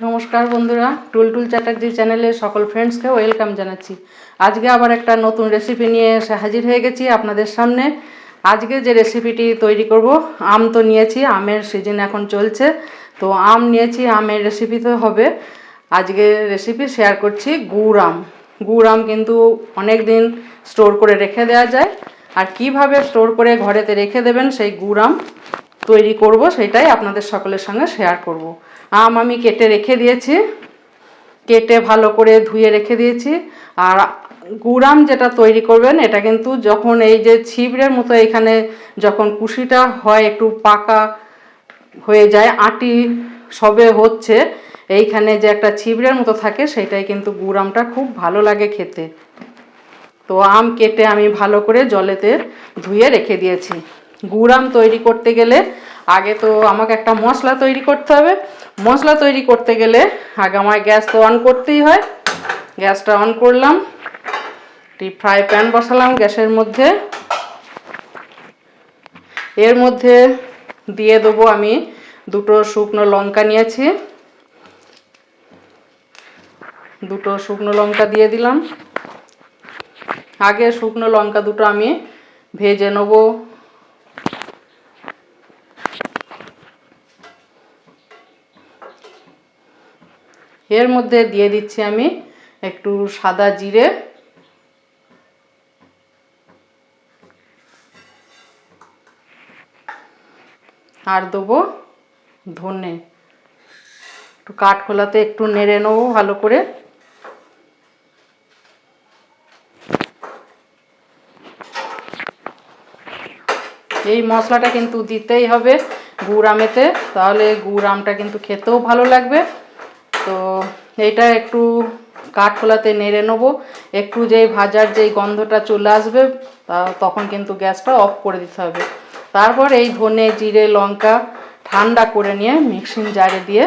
নমস্কার বন্ধুরা, টুলটুল চ্যাটার্জি চ্যানেলে সকল ফ্রেন্ডসকে ওয়েলকাম জানাচ্ছি। আজকে আবার একটা নতুন রেসিপি নিয়ে এসে হাজির হয়ে গেছি আপনাদের সামনে। আজকে যে রেসিপিটি তৈরি করব, আম তো নিয়েছি, আমের সিজন এখন চলছে, তো আম নিয়েছি, আমের রেসিপি তো হবে। আজকে রেসিপি শেয়ার করছি গুড় আম। গুড় আম কিন্তু অনেক দিন স্টোর করে রেখে দেওয়া যায়। আর কীভাবে স্টোর করে ঘরেতে রেখে দেবেন সেই গুড় আম তৈরি করব, সেটাই আপনাদের সকলের সঙ্গে শেয়ার করব। আম আমি কেটে রেখে দিয়েছি, কেটে ভালো করে ধুয়ে রেখে দিয়েছি। আর গুড়াম যেটা তৈরি করবেন, এটা কিন্তু যখন এই যে ছিবড়ের মতো এখানে যখন কুশিটা হয় একটু পাকা হয়ে যায়, আটি সবে হচ্ছে, এইখানে যে একটা ছিবড়ের মতো থাকে সেটাই কিন্তু গুড়ামটা খুব ভালো লাগে খেতে। তো আম কেটে আমি ভালো করে জলেতে ধুয়ে রেখে দিয়েছি। গুড়াম তৈরি করতে গেলে আগে তো আমাকে একটা মশলা তৈরি করতে হবে মশলা তৈরি করতে গেলে আগে আমার গ্যাস তো অন করতেই হয়। গ্যাসটা অন করলাম। একটি ফ্রাই প্যান বসালাম গ্যাসের মধ্যে। এর মধ্যে দিয়ে দেবো আমি দুটো শুকনো লঙ্কা নিয়েছি। দুটো শুকনো লঙ্কা দিয়ে দিলাম। আগে শুকনো লঙ্কা দুটো আমি ভেজে নেব। এর মধ্যে দিয়ে দিচ্ছি আমি একটু সাদা জিরে। আর দেবো ধনে। একটু কাঠ খোলাতে একটু নেড়ে নেব ভালো করে। এই মশলাটা কিন্তু দিতেই হবে গুড় আমেতে, তাহলে গুড় আমটা কিন্তু খেতেও ভালো লাগবে। তো এটা একটু কাঠ খোলাতে নেড়ে নেব। একটু যেই ভাজার যেই গন্ধটা চলে আসবে, তা তখন কিন্তু গ্যাসটা অফ করে দিতে হবে। তারপর এই ধনে, জিরে, লঙ্কা ঠান্ডা করে নিয়ে মিক্সিং জারে দিয়ে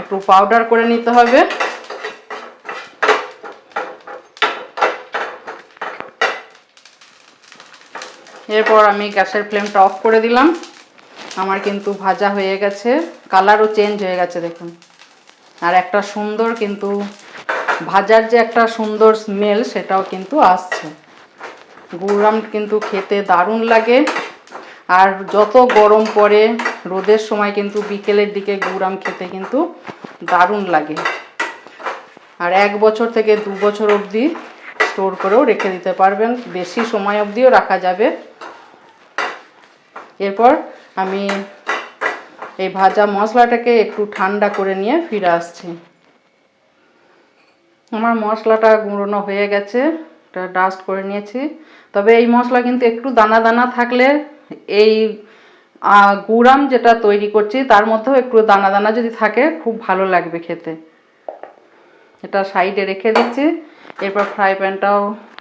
একটু পাউডার করে নিতে হবে। এরপর আমি গ্যাসের ফ্লেমটা অফ করে দিলাম। আমার কিন্তু ভাজা হয়ে গেছে, কালারও চেঞ্জ হয়ে গেছে দেখুন। আর একটা সুন্দর কিন্তু ভাজার যে একটা সুন্দর স্মেল সেটাও কিন্তু আসছে। গুড়াম কিন্তু খেতে দারুণ লাগে। আর যত গরম পড়ে, রোদের সময় কিন্তু বিকেলের দিকে গুড়াম খেতে কিন্তু দারুণ লাগে। আর এক বছর থেকে দু বছর অবধি স্টোর করেও রেখে দিতে পারবেন। বেশি সময় অবধিও রাখা যাবে। এরপর আমি এই ভাজা মশলাটাকে একটু ঠান্ডা করে নিয়ে ফিরে আসছি। আমার মশলাটা গুঁড়োনো হয়ে গেছে, এটা ডাস্ট করে নিয়েছি। তবে এই মশলা কিন্তু একটু দানা দানা থাকলে এই গুড়াম যেটা তৈরি করছি, তার মধ্যেও একটু দানা দানা যদি থাকে, খুব ভালো লাগবে খেতে। এটা সাইডে রেখে দিচ্ছি। এরপর ফ্রাই প্যানটাও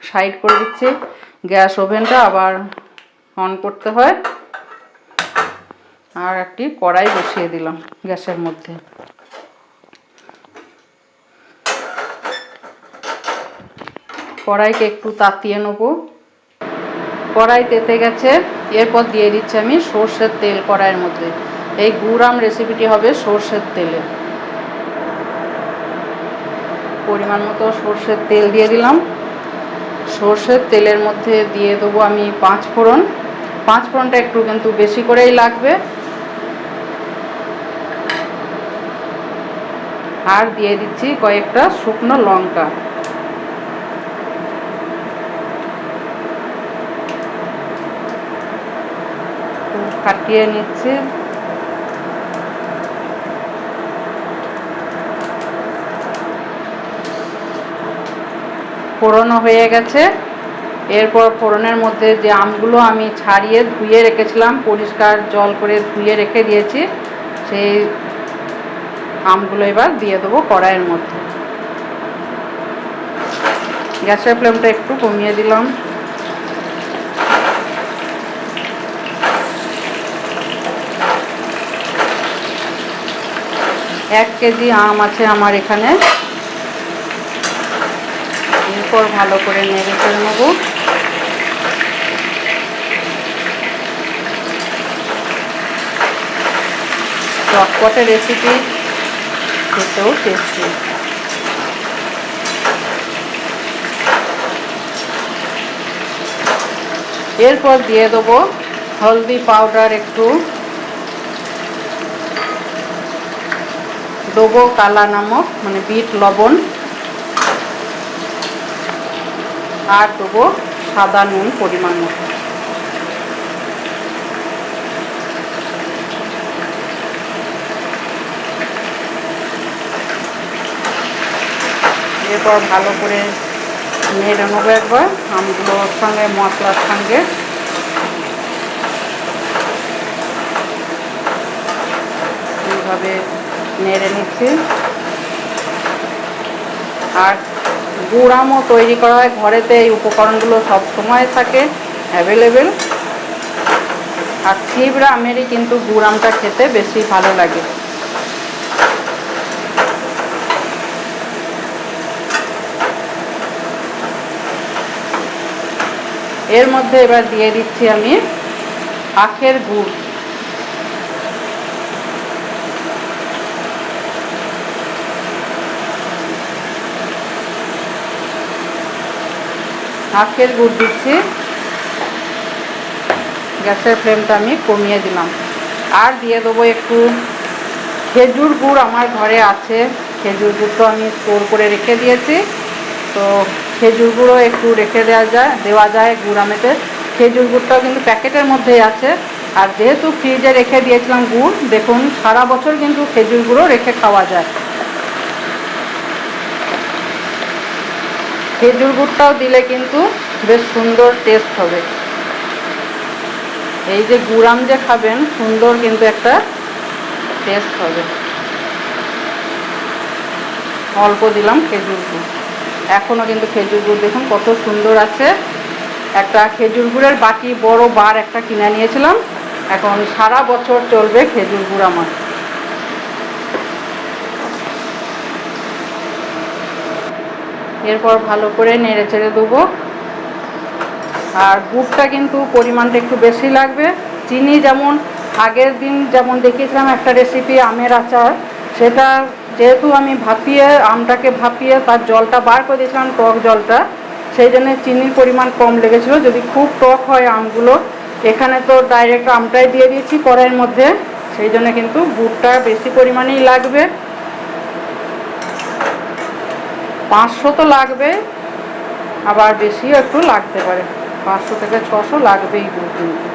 সাইড করে দিচ্ছি। গ্যাস ওভেনটা আবার অন করতে হয়। আর একটি কড়াই বসিয়ে দিলাম গ্যাসের মধ্যে। কড়াইকে একটু তাতিয়ে নেব। কড়াই তেতে গেছে, এরপর দিয়ে দিচ্ছি আমি সর্ষের তেল কড়াইয়ের মধ্যে। এই গুড়াম রেসিপিটি হবে সর্ষের তেলে। পরিমাণ মতো সর্ষের তেল দিয়ে দিলাম। সর্ষের তেলের মধ্যে দিয়ে দেবো আমি পাঁচ ফোড়ন। পাঁচ ফোড়নটা একটু কিন্তু বেশি করেই লাগবে। আর দিয়ে দিচ্ছি কয়েকটা শুকনো লঙ্কা। কাটিয়ে নিচ্ছি। ফোড়নও হয়ে গেছে। এরপর ফোড়নের মধ্যে যে আমগুলো আমি ছাড়িয়ে ধুয়ে রেখেছিলাম, পরিষ্কার জল করে ধুয়ে রেখে দিয়েছি, সেই আমগুলো এবার দিয়ে দেবো কড়াইয়ের মধ্যে। গ্যাসের ফ্লেমটা একটু কমিয়ে দিলাম। এক কেজি আম আছে আমার এখানে। এরপর ভালো করে নেড়ে ফেলে নেব। চটপটে রেসিপি খেতেও টেস্টি এরপর দিয়ে দেবো হলদি পাউডার একটু। দেবো কালা নামক মানে বিট, লবণ। আর দেবো সাদা নুন পরিমাণ মতো। এরপর ভালো করে নেড়ে নেব একবার। আমগুলোর সঙ্গে, মশলার সঙ্গে। এইভাবে নেড়ে নিচ্ছি। আর গুড়ামও তৈরি করা হয়। ঘরেতে এই উপকরণগুলো সব সময় থাকে অ্যাভেলেবেল আর ছিবড়া আমেরই কিন্তু গুড়ামটা খেতে বেশি ভালো লাগে। এর মধ্যে এবার দিয়ে দিচ্ছি আমি আখের গুড়। আখের গুড় দিচ্ছি। গ্যাসের ফ্লেমটা আমি কমিয়ে দিলাম। আর দিয়ে দেবো একটু খেজুর গুড় আমার ঘরে আছে। খেজুর গুড় তো আমি স্টোর করে রেখে দিয়েছি। তো খেজুর গুঁড়ো একটু রেখে দেওয়া যায় দেওয়া যায় গুড়ামেতে। খেজুর গুড়টাও কিন্তু প্যাকেটের মধ্যেই আছে। আর যেহেতু ফ্রিজে রেখে দিয়েছিলাম গুড়, দেখুন, সারা বছর কিন্তু খেজুর গুঁড়ো রেখে খাওয়া যায়। খেজুর গুড়টাও দিলে কিন্তু বেশ সুন্দর টেস্ট হবে। এই যে গুড়াম যে খাবেন, সুন্দর কিন্তু একটা টেস্ট হবে। অল্প দিলাম খেজুর গুড়। এখনও কিন্তু খেজুর গুড় দেখুন কত সুন্দর আছে। একটা খেজুর গুড়ের বাটি, বড় বার একটা কিনে নিয়েছিলাম। এখন সারা বছর চলবে খেজুর গুড় আমার। এরপর ভালো করে নেড়ে চেড়ে দেবো আর গুড়টা কিন্তু পরিমাণটা একটু বেশি লাগবে। চিনি যেমন আগের দিন যেমন দেখিয়েছিলাম একটা রেসিপি আমের আচার, সেটা যেহেতু আমি ভাপিয়ে, আমটাকে ভাপিয়ে তার জলটা বার করে দিয়েছিলাম, টক জলটা, সেই জন্য চিনির পরিমাণ কম লেগেছিলো। যদি খুব টক হয় আমগুলো, এখানে তো ডাইরেক্ট আমটাই দিয়ে দিয়েছি কড়াইয়ের মধ্যে, সেই জন্য কিন্তু গুড়টা বেশি পরিমাণেই লাগবে। পাঁচশো তো লাগবে, আবার বেশিও একটু লাগতে পারে। পাঁচশো থেকে ছশো লাগবেই গুড় কিন্তু।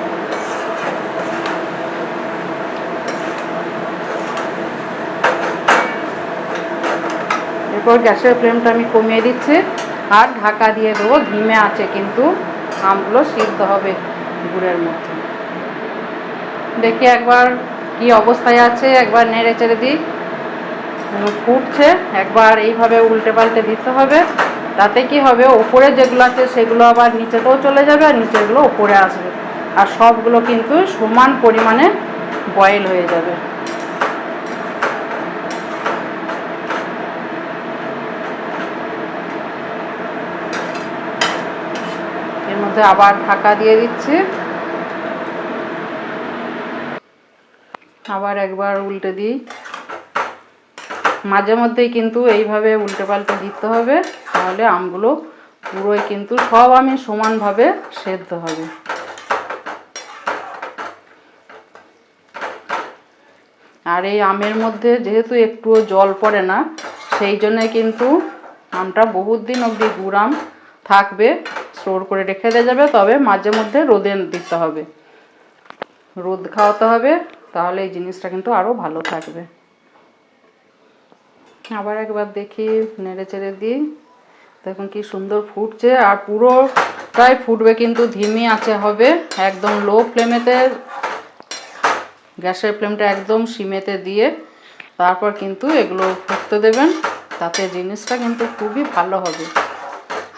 এরপর গ্যাসের ফ্লেমটা আমি কমিয়ে দিচ্ছি আর ঢাকা দিয়ে দেবো ধিমে আছে কিন্তু আমগুলো সিদ্ধ হবে গুড়ের মধ্যে। দেখি একবার কি অবস্থায় আছে, একবার নেড়ে চেড়ে দিই। ফুটছে, একবার এইভাবে উল্টে পাল্টে দিতে হবে। তাতে কি হবে, ওপরে যেগুলো আছে সেগুলো আবার নিচেতেও চলে যাবে আর নিচেগুলো ওপরে আসবে। আর সবগুলো কিন্তু সমান পরিমাণে বয়েল হয়ে যাবে। এর মধ্যে আবার ঢাকা দিয়ে দিচ্ছি। আবার একবার উল্টে দিই। মাঝে মধ্যেই কিন্তু এইভাবে উল্টে পাল্টে দিতে হবে, তাহলে আমগুলো পুরোই কিন্তু সব আমি সমানভাবে সেদ্ধ হবে। আর এই আমের মধ্যে যেহেতু একটুও জল পড়ে না, সেই জন্যে কিন্তু আমটা বহুত দিন অবধি গুড়াম থাকবে। স্টোর করে রেখে দেওয়া যাবে, তবে মাঝে মধ্যে রোদে দিতে হবে। রোদ খাওয়াতে হবে, তাহলে এই জিনিসটা কিন্তু আরও ভালো থাকবে। আবার একবার দেখি, নেড়ে চেড়ে দিই। দেখুন কি সুন্দর ফুটছে, আর পুরোটাই ফুটবে কিন্তু ধিমি আছে হবে। একদম লো ফ্লেমেতে গ্যাসের ফ্লেমটা একদম সিমেতে দিয়ে তারপর কিন্তু এগুলো ফুটতে দেবেন। তাতে জিনিসটা কিন্তু খুবই ভালো হবে।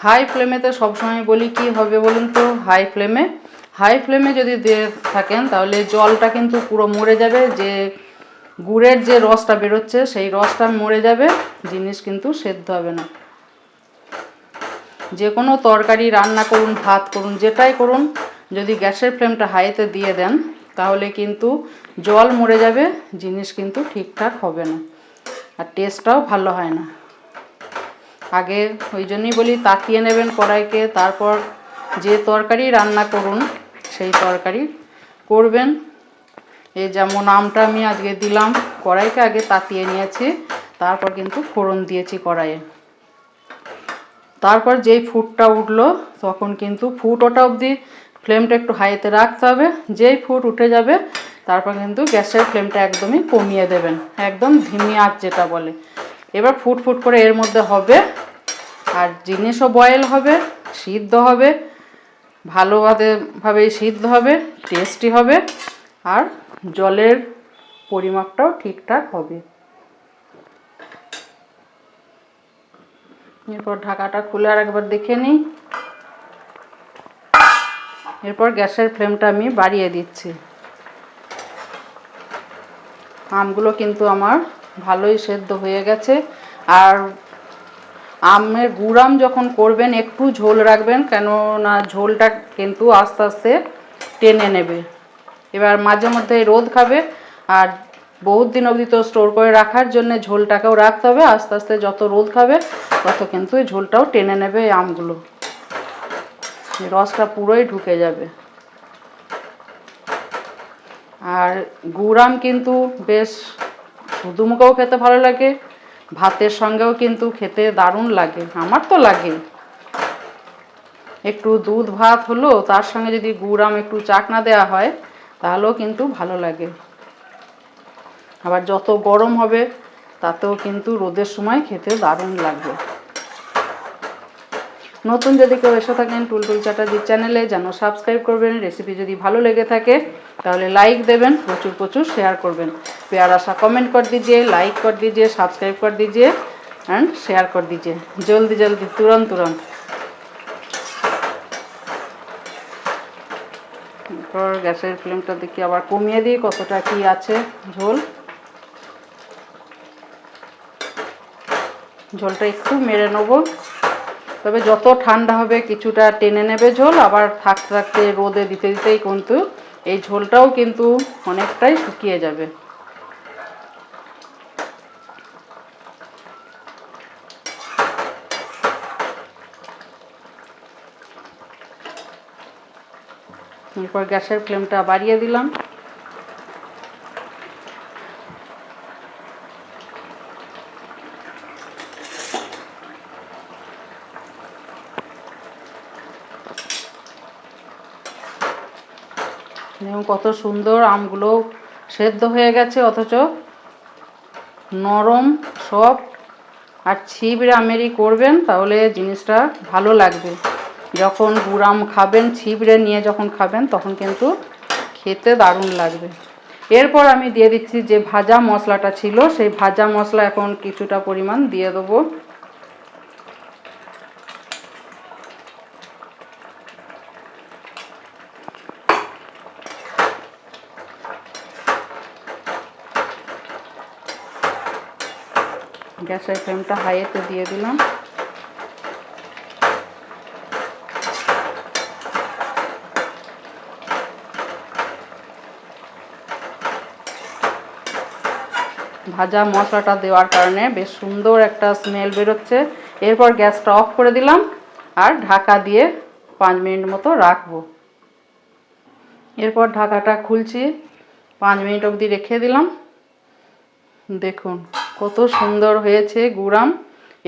হাই ফ্লেমেতে সবসময় বলি কি হবে বলুন তো? হাই ফ্লেমে। হাই ফ্লেমে যদি দিয়ে থাকেন তাহলে জলটা কিন্তু পুরো মরে যাবে। যে গুড়ের যে রসটা বেরোচ্ছে সেই রসটা মরে যাবে। জিনিস কিন্তু সেদ্ধ হবে না। যে কোনো তরকারি রান্না করুন, ভাত করুন, যেটাই করুন, যদি গ্যাসের ফ্লেমটা হাইতে দিয়ে দেন তাহলে কিন্তু জল মরে যাবে, জিনিস কিন্তু ঠিকঠাক হবে না। আর টেস্টটাও ভালো হয় না। আগে ওই জন্যই বলি, তাকিয়ে নেবেন কড়াইকে, তারপর যে তরকারি রান্না করুন, সেই তরকারি করবেন। এই যেমন আমটা আমি আজকে দিলাম, কড়াইকে আগে তাতিয়ে নিয়েছি, তারপর কিন্তু ফোড়ন দিয়েছি কড়াইয়ে। তারপর যেই ফুটটা উঠল, তখন কিন্তু ফুট ওটা অবধি ফ্লেমটা একটু হাইতে রাখতে হবে। যেই ফুট উঠে যাবে, তারপর কিন্তু গ্যাসের ফ্লেমটা একদমই কমিয়ে দেবেন, একদম ধিমি আঁচ যেটা বলে। এবার ফুট ফুট করে এর মধ্যে হবে। আর জিনিসও বয়েল হবে, সিদ্ধ হবে, ভালোভাবে ভাবে সিদ্ধ হবে টেস্টি হবে, আর জলের পরিমাপটাও ঠিকঠাক হবে। এরপর ঢাকাটা খুলে আর একবার দেখে নিই। এরপর গ্যাসের ফ্লেমটা আমি বাড়িয়ে দিচ্ছি। আমগুলো কিন্তু আমার ভালোই সেদ্ধ হয়ে গেছে। আর আমের গুড়াম যখন করবেন, একটু ঝোল রাখবেন, কেননা ঝোলটা কিন্তু আস্তে আস্তে টেনে নেবে। এবার মাঝে মধ্যে রোদ খাবে, আর বহুত দিন অবধি তো স্টোর করে রাখার জন্য ঝোলটাকেও রাখতে হবে। আস্তে আস্তে যত রোদ খাবে, তত কিন্তু ঝোলটাও টেনে নেবে এই আমগুলো। রসটা পুরোই ঢুকে যাবে। আর গুড় আম কিন্তু বেশ শুধু মুখেও খেতে ভালো লাগে, ভাতের সঙ্গেও কিন্তু খেতে দারুণ লাগে, আমার তো লাগে। একটু দুধ ভাত হলো, তার সঙ্গে যদি গুড় আম একটু চাকনা দেওয়া হয়, তাহলেও কিন্তু ভালো লাগে। আবার যত গরম হবে, তাতেও কিন্তু রোদের সময় খেতে দারুণ লাগবে। নতুন যদি কেউ এসে থাকেন টুলটুল চ্যাটার্জি চ্যানেলে যেন সাবস্ক্রাইব করবেন রেসিপি যদি ভালো লেগে থাকে তাহলে লাইক দেবেন প্রচুর প্রচুর শেয়ার করবেন प्यारा सा कमेंट कर दीजिए लाइक कर दीजिए सब्सक्राइब कर दीजिए एंड शेयर कर दीजिए जल्दी जल्दी तुरंत तुरंत এরপর গ্যাসের ফ্লেমটা দেখি আবার কমিয়ে দিই কতটা কি আছে ঝোল ঝোলটা একটু মেরে নেব তবে যত ঠান্ডা হবে কিছুটা টেনে নেবে ঝোল, আবার থাকতে থাকতে রোদে দিতে দিতেই কিন্তু এই ঝোলটাও কিন্তু অনেকটাই শুকিয়ে যাবে। এরপর গ্যাসের ফ্লেমটা বাড়িয়ে দিলাম দেখুন কত সুন্দর আমগুলো সেদ্ধ হয়ে গেছে, অথচ নরম সফট আর ছিবড়ে আমেরই করবেন, তাহলে জিনিসটা ভালো লাগবে। যখন গুড়াম খাবেন ছিবড়ে নিয়ে যখন খাবেন, তখন কিন্তু খেতে দারুণ লাগবে। এরপর আমি দিয়ে দিচ্ছি যে ভাজা মশলাটা ছিল, সেই ভাজা মশলা এখন কিছুটা পরিমাণ দিয়ে দেবো। গ্যাসের ফ্লেমটা হাইয়েতে দিয়ে দিলাম। ভাজা মশলাটা দেওয়ার কারণে বেশ সুন্দর একটা স্মেল বেরোচ্ছে। এরপর গ্যাসটা অফ করে দিলাম আর ঢাকা দিয়ে পাঁচ মিনিট মতো রাখব। এরপর ঢাকাটা খুলছি, পাঁচ মিনিট অবধি রেখে দিলাম। দেখুন। কত সুন্দর হয়েছে গুড়াম।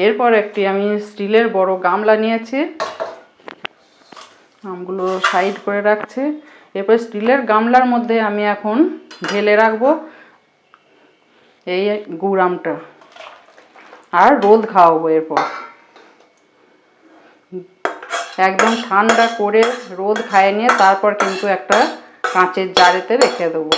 এরপর একটি আমি স্টিলের বড় গামলা নিয়েছি। আমগুলো সাইড করে রাখছি। এরপর স্টিলের গামলার মধ্যে আমি এখন ঢেলে রাখব এই গুড়ামটা। আর রোদ খাওয়াবো এরপর। একদম ঠান্ডা করে রোদ খাইয়ে নিয়ে তারপর কিন্তু একটা কাঁচের জারেতে রেখে দেবো।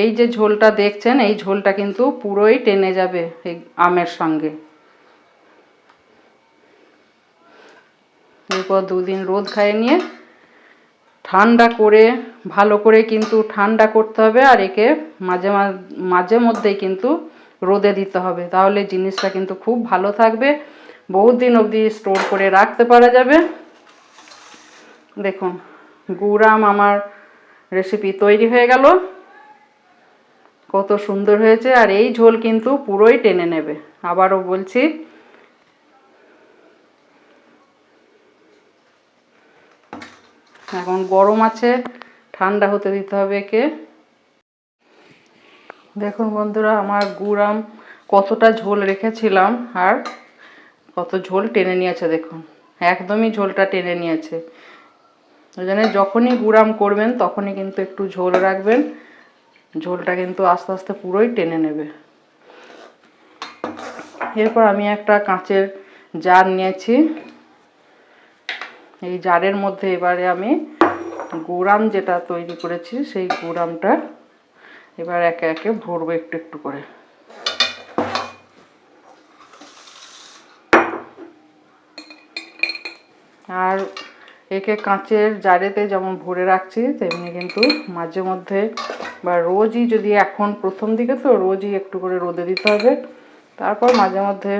এই যে ঝোলটা দেখছেন, এই ঝোলটা কিন্তু পুরোই টেনে যাবে এই আমের সঙ্গে। এরপর দুদিন রোদ খাইয়ে নিয়ে ঠান্ডা করে, ভালো করে কিন্তু ঠান্ডা করতে হবে আর একে মাঝে মাঝে মধ্যেই কিন্তু রোদে দিতে হবে। তাহলে জিনিসটা কিন্তু খুব ভালো থাকবে, বহুত দিন অবধি স্টোর করে রাখতে পারা যাবে। দেখুন গুড়াম আমার রেসিপি তৈরি হয়ে গেল। কত সুন্দর হয়েছে, আর এই ঝোল কিন্তু পুরোই টেনে নেবে। আবারও বলছি, এখন গরম আছে, ঠান্ডা হতে দিতে হবে একে। দেখুন বন্ধুরা, আমার গুড়াম কতটা ঝোল রেখেছিলাম, আর কত ঝোল টেনে নিয়েছে দেখুন, একদমই ঝোলটা টেনে নিয়েছে। ওই জন্য যখনই গুড়াম করবেন, তখনই কিন্তু একটু ঝোল রাখবেন। ঝোলটা কিন্তু আস্তে আস্তে পুরোই টেনে নেবে। এরপর আমি একটা কাঁচের জার নিয়েছি। এই জারের মধ্যে এবারে আমি গুড়াম যেটা তৈরি করেছি, সেই গুড়ামটা এবার একে একে ভরবো একটু একটু করে। আর একে কাঁচের জারেতে যেমন ভরে রাখছি, তেমনি কিন্তু মাঝে মধ্যে বা রোজই যদি এখন প্রথম দিকে তো রোজই একটু করে রোদে দিতে হবে। তারপর মাঝে মধ্যে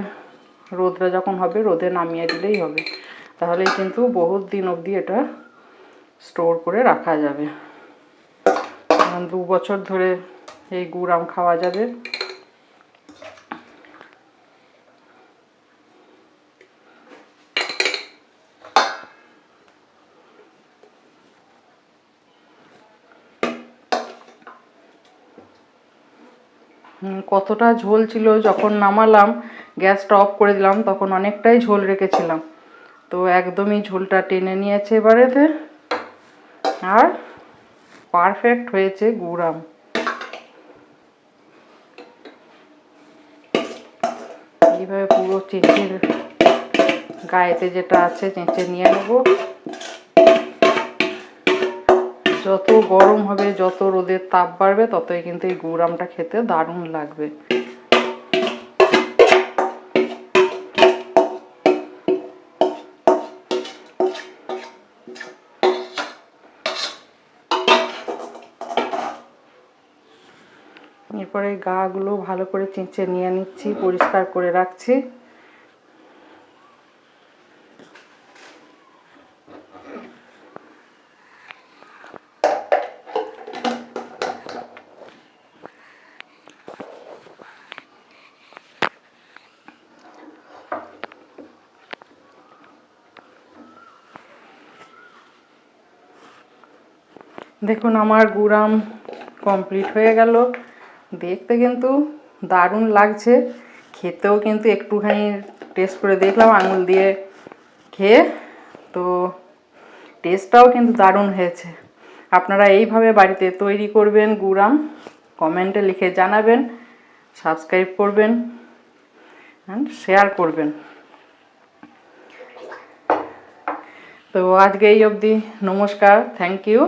রোদটা যখন হবে, রোদে নামিয়ে দিলেই হবে। তাহলেই কিন্তু বহুত দিন অবধি এটা স্টোর করে রাখা যাবে। দু বছর ধরে এই গুড় আম খাওয়া যাবে। কতটা ঝোল ছিল, যখন নামালাম গ্যাসটা অফ করে দিলাম, তখন অনেকটাই ঝোল রেখেছিলাম। তো একদমই ঝোলটা টেনে নিয়েছে এবারেতে আর পারফেক্ট হয়েছে গুড়াম। এইভাবে পুরো চেঁচের গায়েতে যেটা আছে, চেঁচে নিয়ে নেব। যত গরম হবে, যত রোদের তাপ বাড়বে, ততই কিন্তু এই গুড়ামটা খেতে দারুণ লাগবে। এরপরে গাগুলো ভালো করে চেঁচে নিয়ে নিচ্ছি, পরিষ্কার করে রাখছি। দেখুন, আমার গুড়াম কমপ্লিট হয়ে গেল। দেখতে কিন্তু দারুণ লাগছে। খেতেও কিন্তু একটুখানি টেস্ট করে দেখলাম, আঙুল দিয়ে খেয়ে। তো টেস্টটাও কিন্তু দারুণ হয়েছে। আপনারা এইভাবে বাড়িতে তৈরি করবেন গুড়াম কমেন্টে লিখে জানাবেন সাবস্ক্রাইব করবেন অ্যান্ড শেয়ার করবেন। তো আজকে এই অবধি, নমস্কার থ্যাংক ইউ